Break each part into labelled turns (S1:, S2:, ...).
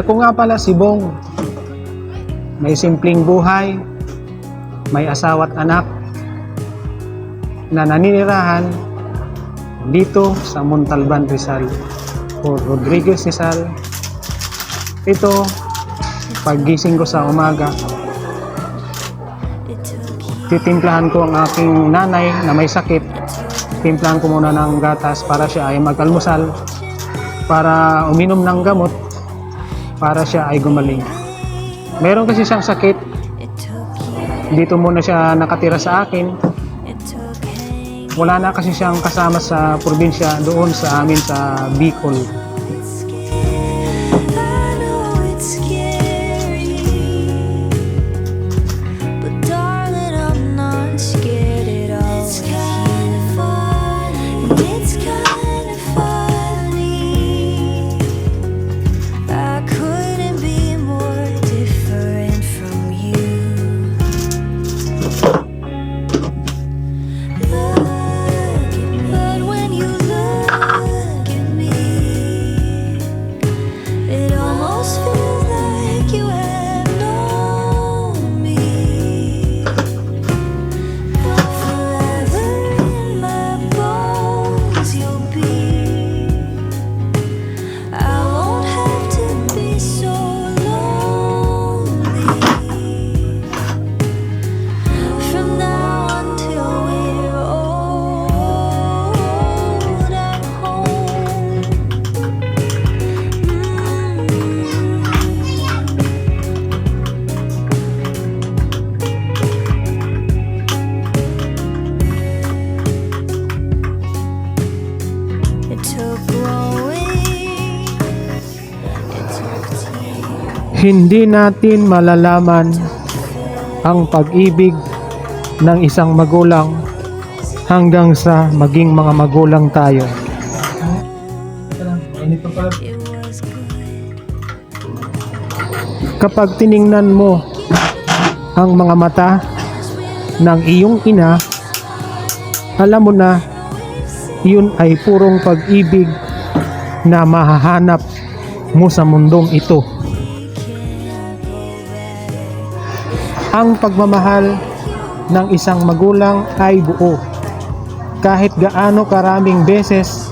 S1: Ako nga pala si Bong. May simpleng buhay, may asawa't anak, na naninirahan dito sa Montalban, Rizal. O Rodriguez Rizal. Ito, paggising ko sa umaga, titimplahan ko ang aking nanay na may sakit. Timplahan ko muna ng gatas para siya ay mag-almusal, para uminom ng gamot, para siya ay gumaling. Meron kasi siyang sakit, dito muna siya nakatira sa akin. Wala na kasi siyang kasama sa probinsya doon sa amin sa Bicol. Hindi natin malalaman ang pag-ibig ng isang magulang hanggang sa maging mga magulang tayo. Kapag tiningnan mo ang mga mata ng iyong ina, alam mo na yun ay purong pag-ibig na mahahanap mo sa mundong ito. Ang pagmamahal ng isang magulang ay buo. Kahit gaano karaming beses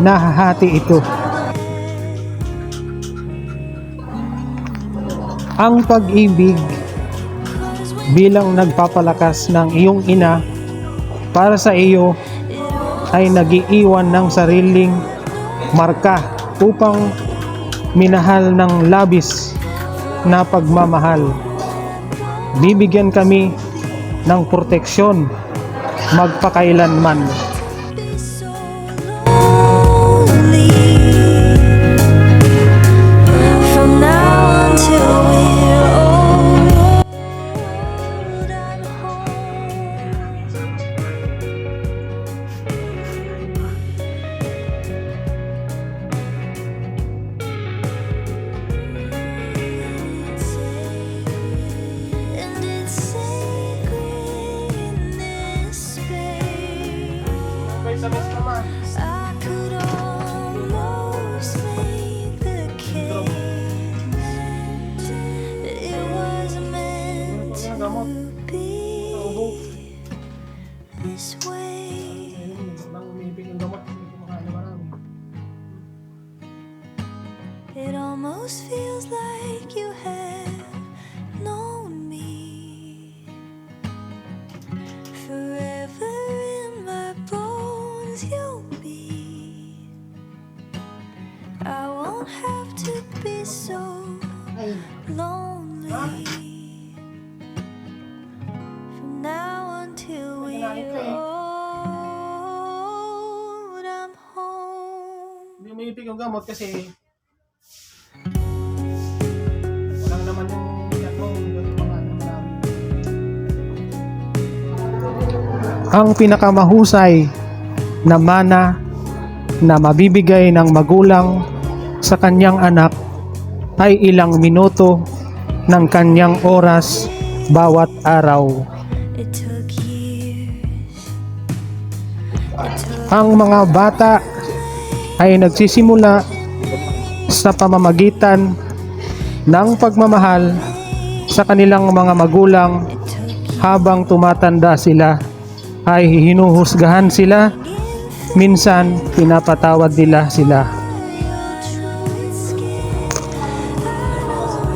S1: nahahati ito. Ang pag-ibig bilang nagpapalakas ng iyong ina para sa iyo ay nagiiwan ng sariling marka upang minahal ng labis na pagmamahal. Bibigyan kami ng proteksyon magpakailanman.
S2: Almost feels like you have known me forever in my bones. You'll be. I won't have to be so lonely from now until we're old. I'm home.
S1: Hindi umiipig yung gamot kasi Ang pinakamahusay na mana na mabibigay ng magulang sa kanyang anak ay ilang minuto ng kanyang oras bawat araw. Ang mga bata ay nagsisimula sa pamamagitan ng pagmamahal sa kanilang mga magulang habang tumatanda sila ay hinuhusgahan sila. Minsan pinapatawad nila sila.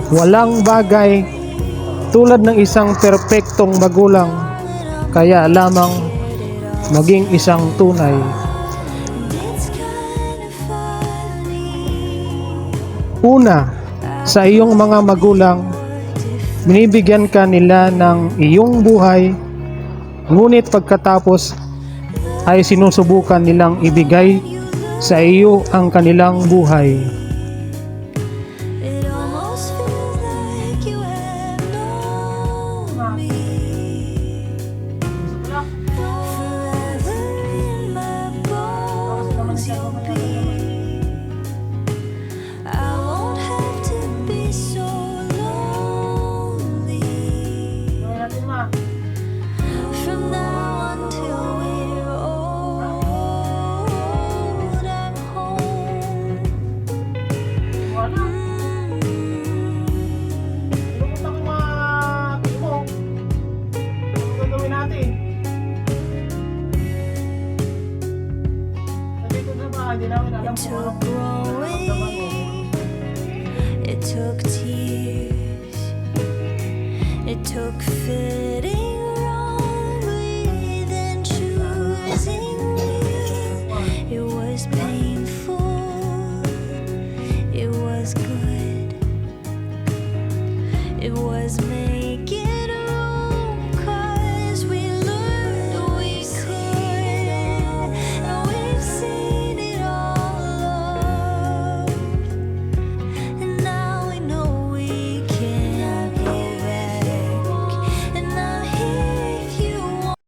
S1: Walang bagay tulad ng isang perpektong magulang kaya lamang maging isang tunay. Una sa iyong mga magulang binibigyan ka nila ng iyong buhay ngunit pagkatapos ay sinusubukan nilang ibigay sa iyo ang kanilang buhay
S2: It took growing, it took tears, it took fitting wrongly, then choosing